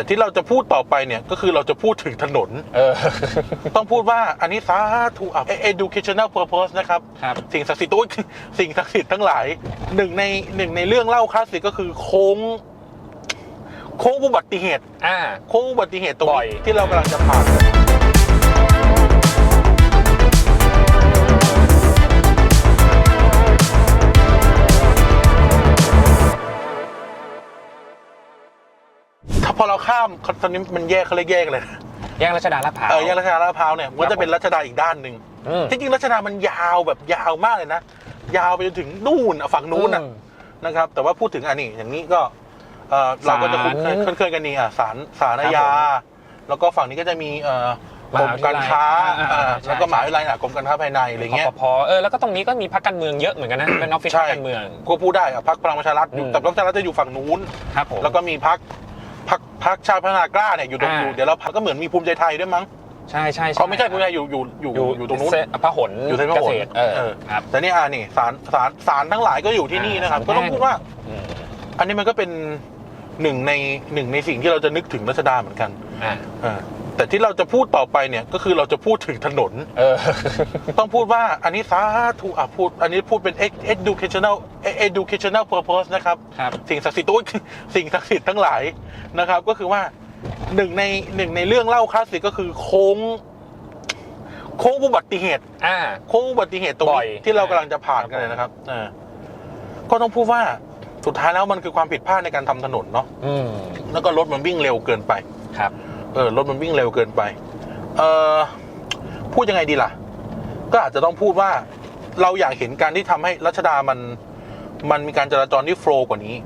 แต่ที่เราจะพูดต่อไปเนี่ย ก็คือเราจะพูดถึงถนน เออ ต้องพูดว่าอันนี้สาธุอะ educational purpose นะครับ ครับ สิ่งศักดิ์สิทธิ์โอ้ยสิ่งศักดิ์สิทธิ์ทั้งหลายหนึ่งในหนึ่งในเรื่องเล่าคลาสสิกก็คือโค้ง โค้งอุบัติเหตุ อ่า โค้งอุบัติเหตุตรงบ่อย นี้ที่เรากำลังจะผ่าน พอเราข้ามตอนนี้มันแยกเขาเรียกแยกเลยนะแยกรัชดาลาดพร้าวเออแยกรัชดาลาดพร้าวเนี่ยมันก็ครัจะบเป็นรัชดาอีกด้านหนึ่งอืม ที่จริงรัชดามันยาวแบบยาวมากเลยนะ ยาวไปจนถึงนู่นอะฝั่งนู้นอะอืมนะครับ แต่ว่าพูดถึงอันนี้อย่างนี้ก็เอ่อเราก็จะคุ้นเคยศาลคุ้นเคยกันนี่อะศาลศาลอาญาครับแล้วก็ฝั่งนี้ก็จะมีเอ่อมกรหามวิทยาลัยการค้าอ่าอ่าใช่ แล้วก็ใช่มหาวิทยาลัยอะกรมการค้าภายในอะไรเงี้ยคปพเออแล้วก็ตรงนี้ก็มีพักการเมืองเยอะเหมือนกันนะ เป็นออฟฟิศใช่ พักการเมือง ก็พูดได้อะพักพลังประชารัฐอยู่อืม แต่พลังประชารัฐจะอยู่ฝั่งนู้น ครับผมแล้วก็มีพัก พักพักชาติพัฒนากล้าเนี่ยอยู่ตรงอ่า อยู่เดี๋ยวเราพักก็เหมือนมีภูมิใจไทยด้วยมั้งใช่ใช่ใช่เขาไม่ใช่ภูมิใจไทยอยู่อยู่อยู่อยู่อยู่ตรงนู้น เส้พหลอยู่เส้นพเกหลษตรเออเออครับ แต่นี่อ่านี่ศาลศาลศาลทั้งหลายก็อยู่ที่นี่นะครับ อ่าก็ต้องศาลแพ่ง พูดว่า อืมอันนี้มันก็เป็นหนึ่งในหนึ่งในสิ่งที่เราจะนึกถึงรัชดาเหมือนกันอ่า เออ แต่ที่เราจะพูดต่อไปเนี่ยก็คือเราจะพูดถึงถนน เออ ต้องพูดว่าอันนี้สาธุอะพูด อันนี้พูดเป็น ed- educational educational purpose นะครับ ครับ สิ่งศักดิ์สิทธิ์โอ้ยสิ่งศักดิ์สิทธิ์ทั้งหลายนะครับ ก็คือว่าหนึ่งในหนึ่งในเรื่องเล่าคลาสสิกก็คือโค้ง โค้งอุบัติเหตุ อ่า โค้งอุบัติเหตุตรงบ่อย นี้ที่เรากำลังจะผ่านกันเลยนะครับเออก็ต้องพูดว่าสุดท้ายแล้วมันคือความผิดพลาดในการทำถนนเนาะอืมแล้วก็รถมันวิ่งเร็วเกินไป ครับ เออรถมันวิ่งเร็วเกินไป เออพูดยังไงดีล่ะ ก็อาจจะต้องพูดว่าเราอยากเห็นการที่ทำให้รัชดามัน มันมีการจราจรที่โฟล์กว่านี้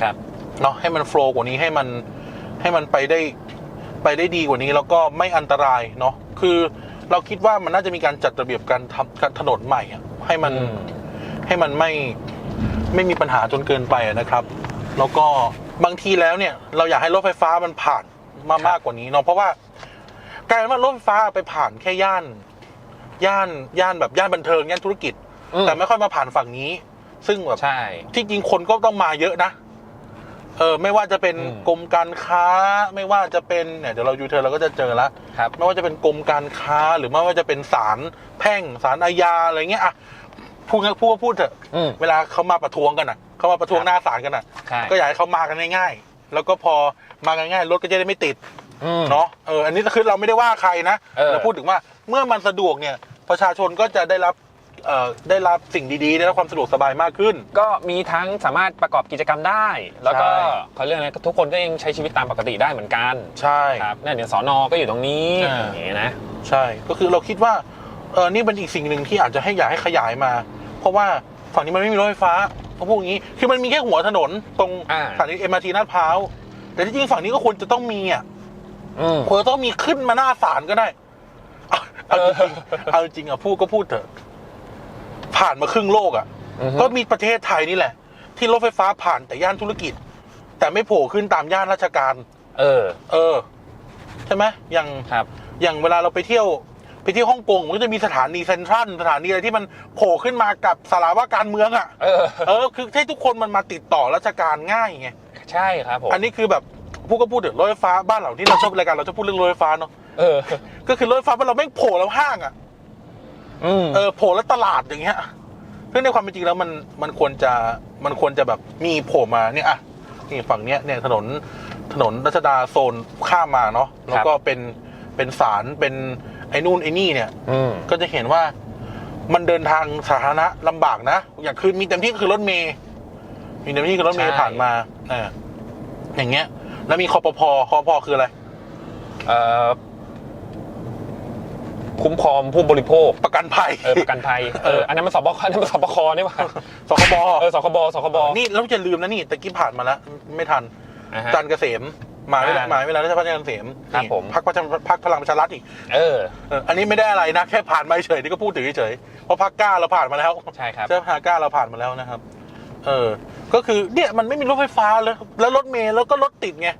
ครับเนาะให้มันโฟล์กว่านี้ให้มันให้มันไปได้ไปได้ดีกว่านี้แล้วก็ไม่อันตรายเนาะคือเราคิดว่ามันน่าจะมีการจัดระเบียบการทำการถนนใหม่อะให้มันอืมให้มันไม่ไม่มีปัญหาจนเกินไปอะนะครับ แล้วก็บางทีแล้วเนี่ย เราอยากให้รถไฟฟ้ามันผ่าน มามากกว่านี้เนาะเพราะว่ากลายเป็นว่ารถไฟฟ้าไปผ่านแค่ย่าน ย่านย่านแบบย่านบันเทิงย่านธุรกิจ อืมแต่ไม่ค่อยมาผ่านฝั่งนี้ ซึ่งแบบ ใช่ ที่จริงคนก็ต้องมาเยอะนะ เออไม่ว่าจะเป็นอืม กรมการค้า ไม่ว่าจะเป็นเนี่ยเดี๋ยวเรายูเทิร์นเราก็จะเจอแล้วครับ ไม่ว่าจะเป็นกรมการค้าหรือไม่ว่าจะเป็นศาลแพ่งศาลอาญาอะไรเงี้ยอะพูดงั้นพูดก็พูดเถอะอืมเวลาเขามาประท้วงกันอะเขามาประท้วงครับหน้าศาลกันอะ ใช่ก็อยากให้เขามากันง่ายๆ แล้วก็พอมากันง่ายรถก็จะได้ไม่ติดอืม เนาะเอออันนี้คือเราไม่ได้ว่าใครนะเออ เราพูดถึงว่าเมื่อมันสะดวกเนี่ยประชาชนก็จะได้รับเอ่อได้รับสิ่งดีๆได้รับความสะดวกสบายมากขึ้น ก็มีทั้งสามารถประกอบกิจกรรมได้ แล้วก็ใช่ เขาเรียกอะไรทุกคนก็ยังใช้ชีวิตตามปกติได้เหมือนกันใช่ ครับเนี่ยเดี๋ยวสอนอก็อยู่ตรงนี้อ่า อย่างนี้นะ ใช่ ก็คือเราคิดว่า เออนี่เป็นอีกสิ่งหนึ่งที่อาจจะให้อยากให้ขยายมา เพราะว่าฝั่งนี้มันไม่มีรถไฟฟ้า เขาพูดอย่างนี้ คือมันมีแค่หัวถนนตรงอ่า สถานีเอ็มอาร์ทีลาดพร้าว แต่ที่จริงฝั่งนี้ก็ควรจะต้องมีอะ อืม ควรจะต้องมีขึ้นมาหน้าศาลก็ได้ เอาเอาจริงๆเอาจริงอะพูดก็พูดเถอะ ผ่านมาครึ่งโลกอะ อือฮึ ก็มีประเทศไทยนี่แหละ ที่รถไฟฟ้าผ่านแต่ย่านธุรกิจ แต่ไม่โผล่ขึ้นตามย่านราชการ เออ เออ ใช่ไหมอย่าง ครับ อย่างเวลาเราไปเที่ยว ไปเที่ยวฮ่องกงมันก็จะมีสถานีเซ็นทรัลสถานีอะไรที่มันโผล่ขึ้นมากับสาราว่าการเมืองอะเออ เออคือให้ทุกคนมันมาติดต่อราชการง่ายไงใช่ครับผมอันนี้คือแบบพูดก็พูดถึงรถไฟฟ้าบ้านเราที่เราชอบรายการเราจะพูดเรื่องรถไฟฟ้าเนาะเออ ก็คือรถไฟฟ้าบ้านเราแม่งโผล่แล้วห้างอะอืมเออโผล่แล้วตลาดอย่างเงี้ยซึ่งในความเป็นจริงแล้วมันมันควรจะมันควรจะแบบมีโผล่มาเนี่ยอะนี่ฝั่งเนี้ยเนี่ยถนนถนนรัชดาโซนข้ามมาเนาะแล้วก็เป็น เป็นสารเป็นไอ้นู่นไอ้นี่เนี่ย อืมก็จะเห็นว่ามันเดินทางสาธารณะลำบากนะ อย่างคือมีเต็มที่ก็คือรถเมย์มีเต็มที่คือรถเมย์ใช่ผ่านมาอ่าอย่างเงี้ย แล้วมีคอปพอคอปพคืออะไร เอ่อคุ้มครองผู้บริโภค ประกันภัย เออประกันภัย เออ อันนั้นมันสบคอันนั้นมันสบคนี่หว่าสคบ เออสคบสคบนี่เราจะลืมนะนี่ตะกี้ผ่านมาแล้ว ไม่ทันอ่าฮะ จันทร์เกษม หมายเวลาอ่าหมายเวลาราชพัฒน์จันทร์เกษมครับนี่ผมพักประชาพักพลังประชารัฐอีกเออเออ อันนี้ไม่ได้อะไรนะ แค่ผ่านมาเฉยๆนี่ก็พูดถึงเฉยๆเพราะพักกล้าเราผ่านมาแล้วใช่ครับเจ้าพาก้าเราผ่านมาแล้วนะครับ เออ ก็คือเนี่ยมันไม่มีรถไฟฟ้าแล้วแล้วรถเมล์แล้วก็รถติดไง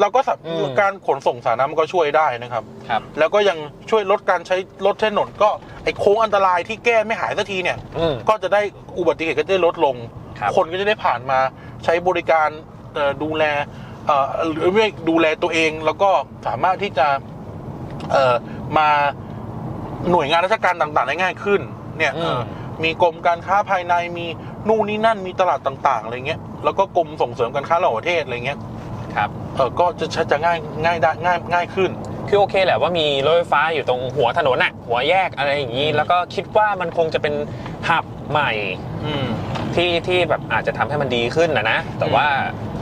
เราก็สับอืมการขนส่งสาธารณะมันก็ช่วยได้นะครับครับ แล้วก็ยังช่วยลดการใช้รถใช้ถนนก็ไอ้โค้งอันตรายที่แก้ไม่หายสักทีเนี่ยอืมก็จะได้อุบัติเหตุก็จะได้ลดลงครับคนก็จะได้ผ่านมาใช้บริการเอ่อดูแล เอ่อหรือไม่ดูแลตัวเองแล้วก็สามารถที่จะเอ่อมาหน่วยงานราชการต่างๆได้ง่ายขึ้น เนี่ยเอ่ออมีกรมการค้าภายในมีนู่นนี่นั่นมีตลาดต่างๆอะไรเงี้ยแล้วก็กรมส่งเสริมการค้าระหว่างประเทศอะไรเงี้ยครับเออก็จะจะจะง่ายง่ายได้ง่ายง่ายขึ้น คือโอเคแหละว่ามีรถไฟฟ้าอยู่ตรงหัวถนนน่ะหัวแยกอะไรอย่างนี้อืมแล้วก็คิดว่ามันคงจะเป็นหับใหม่อืมที่ที่แบบอาจจะทำให้มันดีขึ้นนะนะ แต่ว่า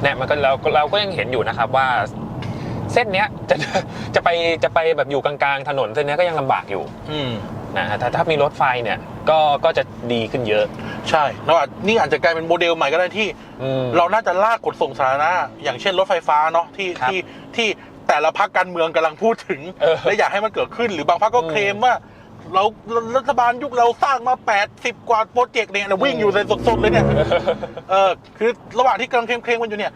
เนี่ยมันก็เราเราก็ยังเห็นอยู่นะครับว่าเส้นเนี้ยจะจะไปจะไปแบบอยู่กลางๆถนนเส้นเนี้ยก็ยังลำบากอยู่ อืมนะฮะแต่ถ้ามีรถไฟเนี่ยก็ก็จะดีขึ้นเยอะ ใช่แล้วอาจนี่อาจจะกลายเป็นโมเดลใหม่ก็ได้ที่อืมเราน่าจะลากขนส่งสาธารณะอย่างเช่นรถไฟฟ้าเนาะที่ครับที่ที่แต่ละพักการเมืองกำลังพูดถึงเออและอยากให้มันเกิดขึ้น หรือบางพักก็อืมเคลมว่า เรารัฐบาลยุคเราสร้างมา 80 กว่าโปรเจกต์เนี่ยวิ่งอยู่ในสดๆเลยเนี่ยเออคือระหว่างที่กำลังเคลมเคลมกันอยู่เนี่ย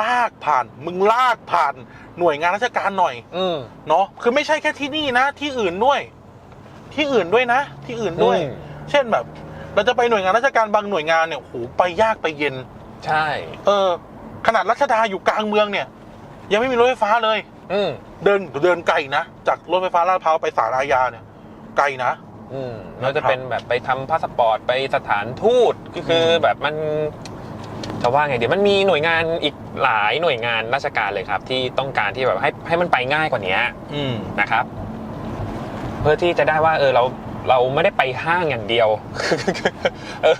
ลากผ่านมึงลากผ่านหน่วยงานราชการหน่อยอืมเนาะคือไม่ใช่แค่ที่นี่นะ ที่อื่นด้วย ที่อื่นด้วยนะ ที่อื่นด้วยอืมเช่นแบบ เราจะไปหน่วยงานราชการบางหน่วยงานเนี่ยโหไปยากไปเย็น ใช่ เออ ขนาดรัชดาอยู่กลางเมืองเนี่ย ยังไม่มีรถไฟฟ้าเลย อืมเดินเดินไกลนะจากรถไฟฟ้าลาดพร้าวไปสารอาญาเนี่ยไกลนะอืมเราจะเป็นแบบไปทำพาสปอร์ตไปสถานทูตก็คืออแบบมันจะว่าไงเดี๋ยวมันมีหน่วยงานอีกหลายหน่วยงานราชการเลยครับ ที่ต้องการที่แบบให้ให้มันไปง่ายกว่านี้อืมนะครับ เพื่อที่จะได้ว่า เออเราเราไม่ได้ไปห้างอย่างเดียวเออ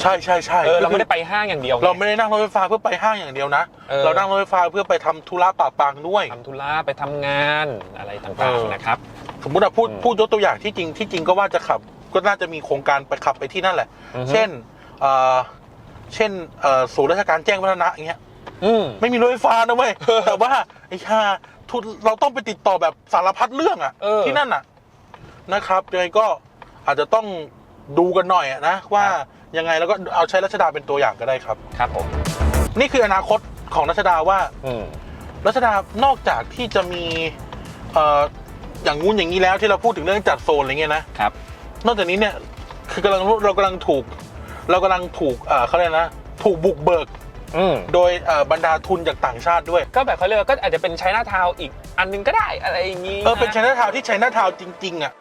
ใช่ใช่ใช่เออเราไม่ได้ไปห้างอย่างเดียว เราไม่ได้นั่งรถไฟฟ้าเพื่อไปห้างอย่างเดียวนะเออเรานั่งรถไฟฟ้าเพื่อไปทำธุระปะปางด้วยทำธุระไปทำงานอะไรเอต่างอๆนะครับ สมมุติอะพูดอืมพูดยกตัวอย่างที่จริงที่จริงก็ว่าจะขับ ก็น่าจะมีโครงการไปขับไปที่นั่นแหละ อือฮึ เช่นเอ่อเช่นเอ่อศูนย์ราชการแจ้งวัฒนะอย่างเงี้ย อืม ไม่มีรถไฟฟ้านะเว้ย แต่ว่าไอ้ห่าทุนเราต้องไปติดต่อแบบสารพัดเรื่องอะเออที่นั่นอะนะครับยังไงก็อาจจะต้องดูกันหน่อยอะนะ ว่าครับ ยังไงแล้วก็เอาใช้รัชดาเป็นตัวอย่างก็ได้ครับ ครับผม นี่คืออนาคตของรัชดาว่าอืม รัชดานอกจากที่จะมีเอ่อ อย่างงู้นอย่างนี้แล้วที่เราพูดถึงเรื่องจัดโซนอะไรเงี้ยนะครับ นอกจากนี้เนี่ยคือกำลังเรากำลังถูก เรากำลังถูกเอ่อเขาเรียกนะ ถูกบุกเบิกอืมโดยเอ่อบรรดาทุนจากต่างชาติด้วย ก็แบบเขาเรียกว่าก็อาจจะเป็นไชน่าทาวอีกอันหนึงก็ได้อะไรอย่างนี้เออเป็นไชน่าทาวที่ไชน่าทาวจริงๆอะ